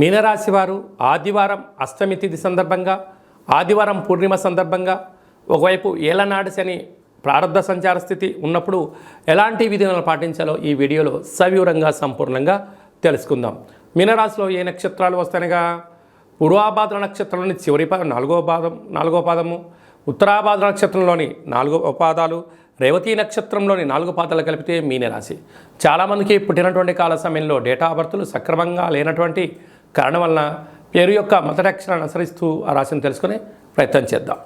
మీనరాశి వారు ఆదివారం అష్టమి తిథి సందర్భంగా ఆదివారం పూర్ణిమ సందర్భంగా ఒకవైపు ఏలనాడు శని ప్రారంభ సంచార స్థితి ఉన్నప్పుడు ఎలాంటి విధులను పాటించాలో ఈ వీడియోలో సవివరంగా సంపూర్ణంగా తెలుసుకుందాం. మీనరాశిలో ఏ నక్షత్రాలు వస్తాయనగా? పూర్వాభాద్ర నక్షత్రంలోని చివరి పాదం నాలుగో పాదం నాలుగో పాదము ఉత్తరాభాద్ర నక్షత్రంలోని నాలుగో పాదాలు రేవతి నక్షత్రంలోని నాలుగు పాదాలు కలిపితే మీనరాశి. చాలామందికి పుట్టినటువంటి కాల సమయంలో డేటా ఆఫ్ బర్త్లు సక్రమంగా లేనటువంటి కారణం వలన పేరు యొక్క మొదటి అక్షరాన్ని అనుసరిస్తూ ఆ రాశిని తెలుసుకునే ప్రయత్నం చేద్దాం.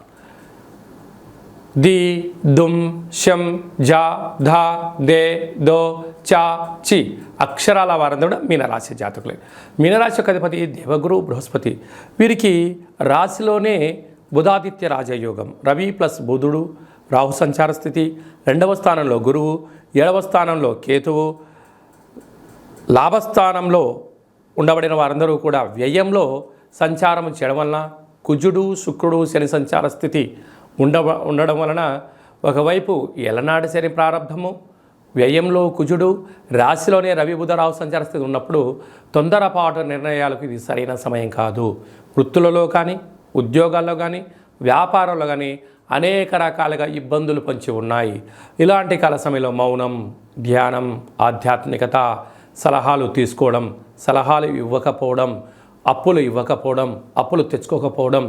ది దుమ్ షం జా ధా దే దో చా చి అక్షరాల వారందరూ కూడా మీనరాశి జాతకులే. మీనరాశి యొక్క అధిపతి దేవగురు బృహస్పతి. వీరికి రాశిలోనే బుధాదిత్య రాజయోగం. రవి ప్లస్ బుధుడు రాహు సంచార స్థితి రెండవ స్థానంలో గురువు ఏడవ స్థానంలో కేతువు లాభస్థానంలో ఉండబడిన వారందరూ కూడా వ్యయంలో సంచారం చేయడం వలన కుజుడు శుక్రుడు శని సంచార స్థితి ఉండ ఉండడం వలన ఒకవైపు ఎలనాటి శని ప్రారంభము వ్యయంలో కుజుడు రాశిలోనే రవి బుధరావు సంచార స్థితి ఉన్నప్పుడు తొందరపాటు నిర్ణయాలకు ఇది సరైన సమయం కాదు. వృత్తులలో కానీ ఉద్యోగాల్లో కానీ వ్యాపారంలో కానీ అనేక రకాలుగా ఇబ్బందులు పంచి ఉన్నాయి. ఇలాంటి కాల సమయంలో మౌనం ధ్యానం ఆధ్యాత్మికత సలహాలు తీసుకోవడం సలహాలు ఇవ్వకపోవడం అప్పులు ఇవ్వకపోవడం అప్పులు తెచ్చుకోకపోవడం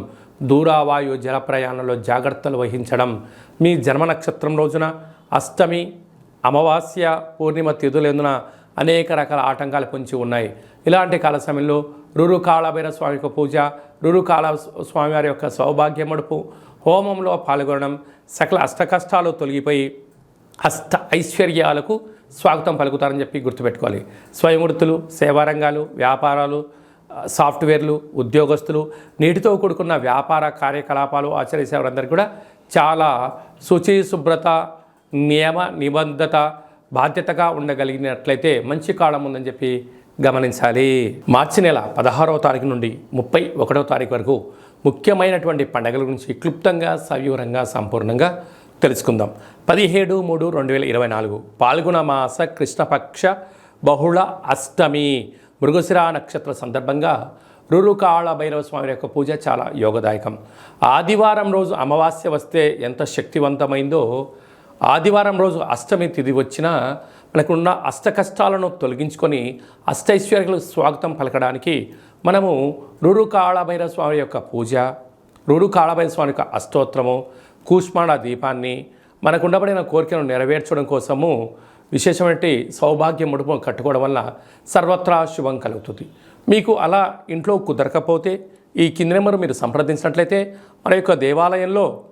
దూరావాయు జల ప్రయాణంలో జాగ్రత్తలు వహించడం. మీ జన్మ నక్షత్రం రోజున అష్టమి అమావాస్య పూర్ణిమ తిథులందున అనేక రకాల ఆటంకాలు పొంచి ఉన్నాయి. ఇలాంటి కాల సమయంలో రురు కాళభైర స్వామి యొక్క పూజ రురు కాళ స్వామివారి యొక్క సౌభాగ్య మడుపు హోమంలో పాల్గొనడం సకల అష్టకష్టాలు తొలగిపోయి అష్ట ఐశ్వర్యాలకు స్వాగతం పలుకుతారని చెప్పి గుర్తుపెట్టుకోవాలి. స్వయంవృత్తులు సేవారంగాలు వ్యాపారాలు సాఫ్ట్వేర్లు ఉద్యోగస్తులు నీటితో కూడుకున్న వ్యాపార కార్యకలాపాలు ఆచరించే వారందరికీ కూడా చాలా శుచి శుభ్రత నియమ నిబద్ధత బాధ్యతగా ఉండగలిగినట్లయితే మంచి కాలం ఉందని చెప్పి గమనించాలి. మార్చి నెల పదహారవ తారీఖు నుండి ముప్పై ఒకటవ తారీఖు వరకు ముఖ్యమైనటువంటి పండుగల గురించి క్లుప్తంగా సవివరంగా సంపూర్ణంగా తెలుసుకుందాం. పదిహేడు మూడు రెండు వేల ఇరవై నాలుగు పాల్గొన మాస కృష్ణపక్ష బహుళ అష్టమి మృగశిర నక్షత్ర సందర్భంగా రురుకాళ భైరవ స్వామి యొక్క పూజ చాలా యోగదాయకం. ఆదివారం రోజు అమావాస్య వస్తే ఎంత శక్తివంతమైందో ఆదివారం రోజు అష్టమి తిథి వచ్చినా మనకున్న అష్ట కష్టాలను తొలగించుకొని అష్టైశ్వర్యులకు స్వాగతం పలకడానికి మనము రురుకాళ భైరవ స్వామి యొక్క పూజ రురుకాళభైరవ స్వామి యొక్క అష్టోత్తరము కూష్మాండ దీపాన్ని మనకు ఉండబడిన కోరికను నెరవేర్చడం కోసము విశేషమైన సౌభాగ్య ముడుపు కట్టుకోవడం వల్ల సర్వత్రా శుభం కలుగుతుంది. మీకు అలా ఇంట్లో కుదరకపోతే ఈ కింది నెంబర్ మీరు సంప్రదించినట్లయితే మన యొక్క దేవాలయంలో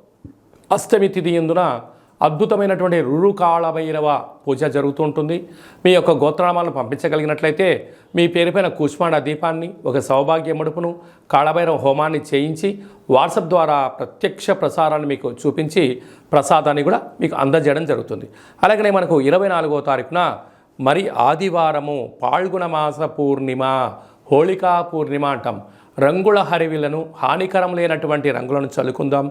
అష్టమి తిథి ఎందున అద్భుతమైనటువంటి రురుకాళభైరవ పూజ జరుగుతూ ఉంటుంది మీ యొక్క గోత్రనామాలను పంపించగలిగినట్లయితే మీ పేరుపైన కూష్మాండ దీపాన్ని ఒక సౌభాగ్య మడుపును కాళభైరవ హోమాన్ని చేయించి వాట్సాప్ ద్వారా ప్రత్యక్ష ప్రసారాన్ని మీకు చూపించి ప్రసాదాన్ని కూడా మీకు అందజేయడం జరుగుతుంది. అలాగనే మనకు ఇరవై నాలుగో తారీఖున మరి ఆదివారము పాల్గొన మాస పూర్ణిమ హోళికా పూర్ణిమ అంటాం. రంగుల హరివిలను హానికరం లేనటువంటి రంగులను చల్లుకుందాం.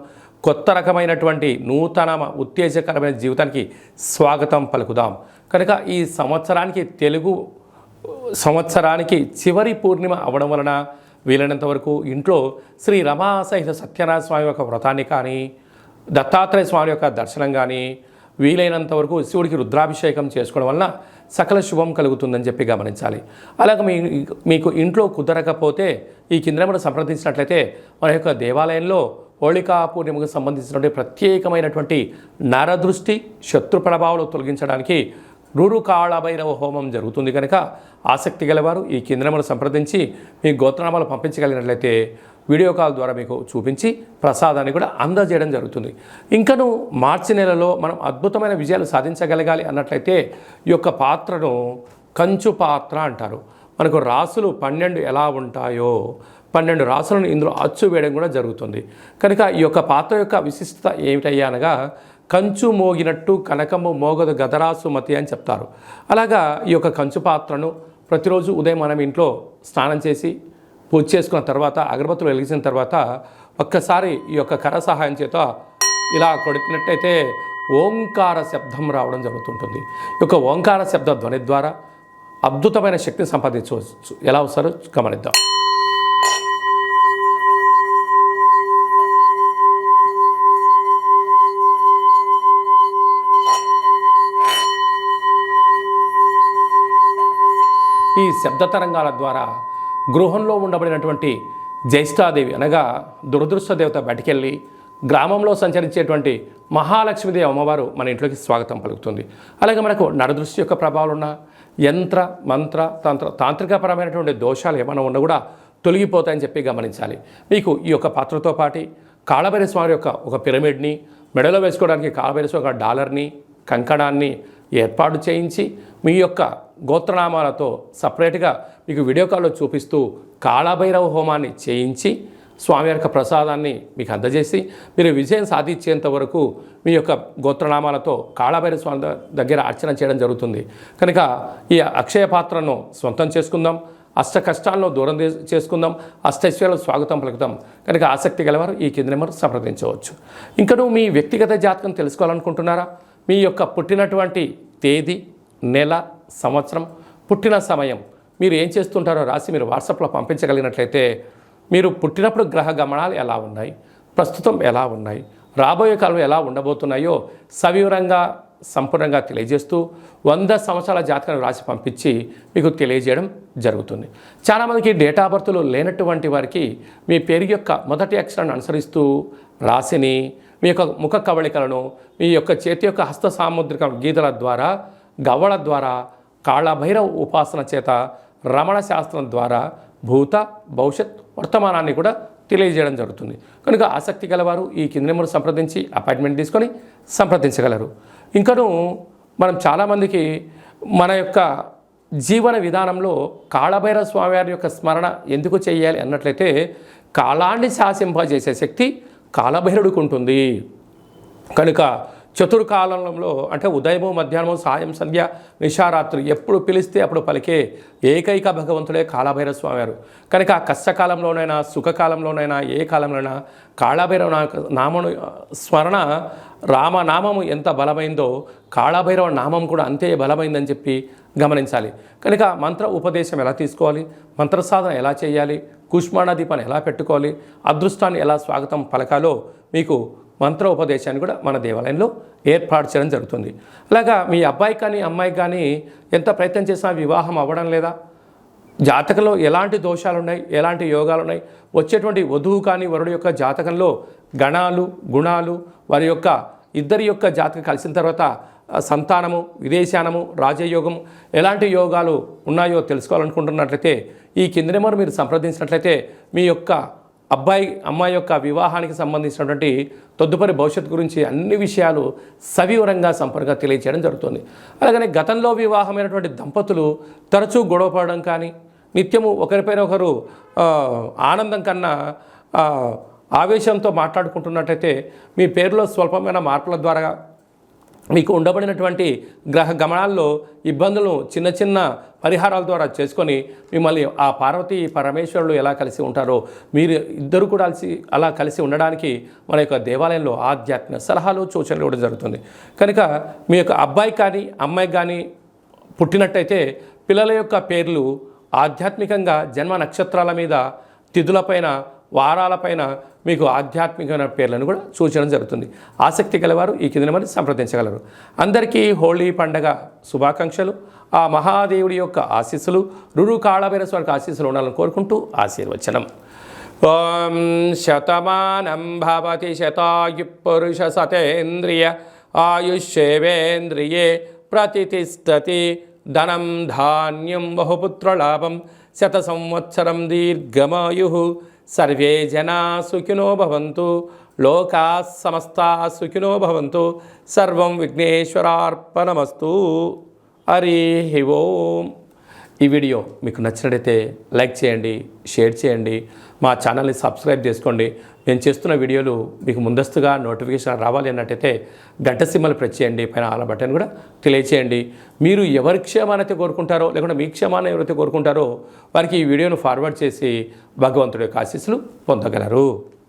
కొత్త రకమైనటువంటి నూతన ఉత్తేజకరమైన జీవితానికి స్వాగతం పలుకుదాం. కనుక ఈ సంవత్సరానికి తెలుగు సంవత్సరానికి చివరి పూర్ణిమ అవడం వలన వీలైనంత వరకు ఇంట్లో శ్రీ రమాసహిత సత్యనారాయణ స్వామి యొక్క వ్రతాన్ని కానీ దత్తాత్రేయ స్వామి యొక్క దర్శనం కానీ వీలైనంత వరకు శివుడికి రుద్రాభిషేకం చేసుకోవడం వలన సకల శుభం కలుగుతుందని చెప్పి గమనించాలి. అలాగే మీ మీకు ఇంట్లో కుదరకపోతే ఈ కింద సంప్రదించినట్లయితే మన యొక్క దేవాలయంలో హోళికా పూర్ణిమకు సంబంధించినటువంటి ప్రత్యేకమైనటువంటి నరదృష్టి శత్రు ప్రభావాలు తొలగించడానికి రూరు కాళభైరవ హోమం జరుగుతుంది కనుక ఆసక్తి గలవారు ఈ కేంద్రములు సంప్రదించి మీ గోత్రనామాలు పంపించగలిగినట్లయితే వీడియో కాల్ ద్వారా మీకు చూపించి ప్రసాదాన్ని కూడా అందజేయడం జరుగుతుంది. ఇంకను మార్చి నెలలో మనం అద్భుతమైన విజయాలు సాధించగలగాలి అన్నట్లయితే ఈ యొక్క పాత్రను కంచు పాత్ర అంటారు. మనకు రాసులు పన్నెండు ఎలా ఉంటాయో పన్నెండు రాసులను ఇందులో అచ్చు వేయడం కూడా జరుగుతుంది. కనుక ఈ యొక్క పాత్ర యొక్క విశిష్టత ఏమిటయ్యా అనగా కంచు మోగినట్టు కనకము మోగదు గదరాసు మతి అని చెప్తారు. అలాగా ఈ యొక్క కంచు పాత్రను ప్రతిరోజు ఉదయం మనం ఇంట్లో స్నానం చేసి పూజ చేసుకున్న తర్వాత అగరబత్తులు వెలిగించిన తర్వాత ఒక్కసారి ఈ యొక్క కర సహాయం చేత ఇలా కొడుకున్నట్టయితే ఓంకార శబ్దం రావడం జరుగుతుంటుంది. ఈ యొక్క ఓంకార శబ్ద ధ్వని ద్వారా అద్భుతమైన శక్తిని సంపాదించవచ్చు. ఎలా వస్తారో గమనిద్దాం. ఈ శబ్ద తరంగాల ద్వారా గృహంలో ఉండబడినటువంటి జ్యేష్ఠాదేవి అనగా దురదృష్ట దేవత బయటికెళ్ళి గ్రామంలో సంచరించేటువంటి మహాలక్ష్మీదేవి అమ్మవారు మన ఇంట్లోకి స్వాగతం పలుకుతుంది. అలాగే మనకు నరదృష్టి యొక్క ప్రభావాలు ఉన్న యంత్ర మంత్ర తంత్ర తాంత్రికపరమైనటువంటి దోషాలు ఏమైనా ఉన్నా కూడా తొలగిపోతాయని చెప్పి గమనించాలి. మీకు ఈ యొక్క పాత్రతో పాటి కాళభైరస్వామి యొక్క ఒక పిరమిడ్ని మెడలో వేసుకోవడానికి కాళభైరస్వామి ఒక డాలర్ని కంకణాన్ని ఏర్పాటు చేయించి మీ యొక్క గోత్రనామాలతో సపరేట్గా మీకు వీడియో కాల్లో చూపిస్తూ కాళభైరవ హోమాన్ని చేయించి స్వామి యొక్క ప్రసాదాన్ని మీకు అందజేసి మీరు విజయం సాధించేంత వరకు మీ యొక్క గోత్రనామాలతో కాళభైరవ స్వామి దగ్గర అర్చన చేయడం జరుగుతుంది. కనుక ఈ అక్షయ పాత్రను సొంతం చేసుకుందాం. అష్ట కష్టాలను దూరం చేసుకుందాం. అష్టైశ్వర్యాలు స్వాగతం పలుకుదాం. కనుక ఆసక్తి గలవారు ఈ కింద నెంబర్ సంప్రదించవచ్చు. ఇంకను మీ వ్యక్తిగత జాతకం తెలుసుకోవాలనుకుంటున్నారా? మీ యొక్క పుట్టినటువంటి తేదీ నెల సంవత్సరం పుట్టిన సమయం మీరు ఏం చేస్తుంటారో రాసి మీరు వాట్సాప్లో పంపించగలిగినట్లయితే మీరు పుట్టినప్పుడు గ్రహ గమనాలు ఎలా ఉన్నాయి ప్రస్తుతం ఎలా ఉన్నాయి రాబోయే కాలం ఎలా ఉండబోతున్నాయో సవివరంగా సంపూర్ణంగా తెలియజేస్తూ వంద సంవత్సరాల జాతకాన్ని రాసి పంపించి మీకు తెలియజేయడం జరుగుతుంది. చాలామందికి డేటా బర్త్లు లేనటువంటి వారికి మీ పేరు యొక్క మొదటి అక్షరాన్ని అనుసరిస్తూ రాసిని మీ యొక్క ముఖ కవళికలను మీ యొక్క చేతి యొక్క హస్త సాముద్రిక గీతల ద్వారా గవ్వల ద్వారా కాళభైరవ ఉపాసన చేత రమణ శాస్త్రం ద్వారా భూత భవిష్యత్ వర్తమానాన్ని కూడా తెలియజేయడం జరుగుతుంది. కనుక ఆసక్తి గలవారు ఈ కింది నెంబర్ సంప్రదించి అపాయింట్మెంట్ తీసుకొని సంప్రదించగలరు. ఇంకను మనం చాలామందికి మన యొక్క జీవన విధానంలో కాళభైరవ స్వామివారి యొక్క స్మరణ ఎందుకు చేయాలి అన్నట్లయితే కాలాన్ని శాసింపజేసే శక్తి కాలభైరుడికి ఉంటుంది కనుక చతుర్కాలంలో అంటే ఉదయము మధ్యాహ్నము సాయం సంధ్య నిషారాత్రి ఎప్పుడు పిలిస్తే అప్పుడు పలికే ఏకైక భగవంతుడే కాళభైరవ స్వామివారు కనుక కష్టకాలంలోనైనా సుఖకాలంలోనైనా ఏ కాలంలోనైనా కాళభైరవ నామను స్మరణ రామనామము ఎంత బలమైందో కాళభైరవ నామం కూడా అంతే బలమైందని చెప్పి గమనించాలి. కనుక మంత్ర ఉపదేశం ఎలా తీసుకోవాలి? మంత్ర సాధన ఎలా చేయాలి? కుష్మాణ దీపాన్ని ఎలా పెట్టుకోవాలి? అదృష్టాన్ని ఎలా స్వాగతం పలకాలో మీకు మంత్ర ఉపదేశాన్ని కూడా మన దేవాలయంలో ఏర్పాటు చేయడం జరుగుతుంది. అలాగా మీ అబ్బాయి కానీ అమ్మాయి కానీ ఎంత ప్రయత్నం చేసినా వివాహం అవ్వడం లేదా? జాతకంలో ఎలాంటి దోషాలు ఉన్నాయి ఎలాంటి యోగాలు ఉన్నాయి వచ్చేటువంటి వధువు కానీ వరుడు యొక్క జాతకంలో గణాలు గుణాలు వారి యొక్క ఇద్దరి యొక్క జాతకం కలిసిన తర్వాత సంతానము విదేశానము రాజయోగం ఎలాంటి యోగాలు ఉన్నాయో తెలుసుకోవాలనుకుంటున్నట్లయితే ఈ కింది నెంబర్ మీరు సంప్రదించినట్లయితే మీ యొక్క అబ్బాయి అమ్మాయి యొక్క వివాహానికి సంబంధించినటువంటి తదుపరి భవిష్యత్తు గురించి అన్ని విషయాలు సవివరంగా సంపూర్ణంగా తెలియజేయడం జరుగుతుంది. అలాగనే గతంలో వివాహమైనటువంటి దంపతులు తరచూ గొడవపడడం కానీ నిత్యము ఒకరిపైన ఒకరు ఆనందం కన్నా ఆవేశంతో మాట్లాడుకుంటున్నట్టయితే మీ పేరులో స్వల్పమైన మార్పుల ద్వారా మీకు ఉండబడినటువంటి గ్రహ గమనాల్లో ఇబ్బందులను చిన్న చిన్న పరిహారాల ద్వారా చేసుకొని మిమ్మల్ని ఆ పార్వతీ పరమేశ్వరులు ఎలా కలిసి ఉంటారో మీరు ఇద్దరు కూడా కలిసి అలా కలిసి ఉండడానికి మన యొక్క దేవాలయంలో ఆధ్యాత్మిక సలహాలు సూచనలు ఇవ్వడం జరుగుతుంది. కనుక మీ యొక్క అబ్బాయి కానీ అమ్మాయి కానీ పుట్టినట్టయితే పిల్లల యొక్క పేర్లు ఆధ్యాత్మికంగా జన్మ నక్షత్రాల మీద తిథులపైన వారాలపైన మీకు ఆధ్యాత్మికమైన పేర్లను కూడా సూచించడం జరుగుతుంది. ఆసక్తి గలవారు ఈ కింద మరి సంప్రదించగలరు. అందరికీ హోళీ పండగ శుభాకాంక్షలు. ఆ మహాదేవుడి యొక్క ఆశీస్సులు రురు కాళభైర స్వారికి ఆశీస్సులు ఉండాలని కోరుకుంటూ ఆశీర్వచనం. ఓం శతమానం భవతి శతాయు పురుష సతేంద్రియ ఆయుష్యేవేంద్రియే ప్రతిష్టతి ధనం ధాన్యం బహుపుత్రలాభం. శత సంవత్సరం దీర్ఘమాయు. సర్వే జనా సుఖినో భవంతు. లోకా సమస్తా సుఖినో భవంతు. సర్వం విఘ్నేశ్వరార్పణమస్తు. హరి ఓం. ఈ వీడియో మీకు నచ్చినట్టయితే లైక్ చేయండి షేర్ చేయండి మా ఛానల్ని సబ్స్క్రైబ్ చేసుకోండి. నేను చేస్తున్న వీడియోలు మీకు ముందస్తుగా నోటిఫికేషన్ రావాలి అన్నట్టయితే గంట సిమ్మలు ప్రెస్ చేయండి. పైన ఆల బటన్ కూడా తెలియచేయండి. మీరు ఎవరి క్షేమానైతే కోరుకుంటారో లేకుంటే మీ క్షేమాన్ని ఎవరైతే కోరుకుంటారో వారికి ఈ వీడియోను ఫార్వర్డ్ చేసి భగవంతుడి యొక్క ఆశీస్సులు పొందగలరు.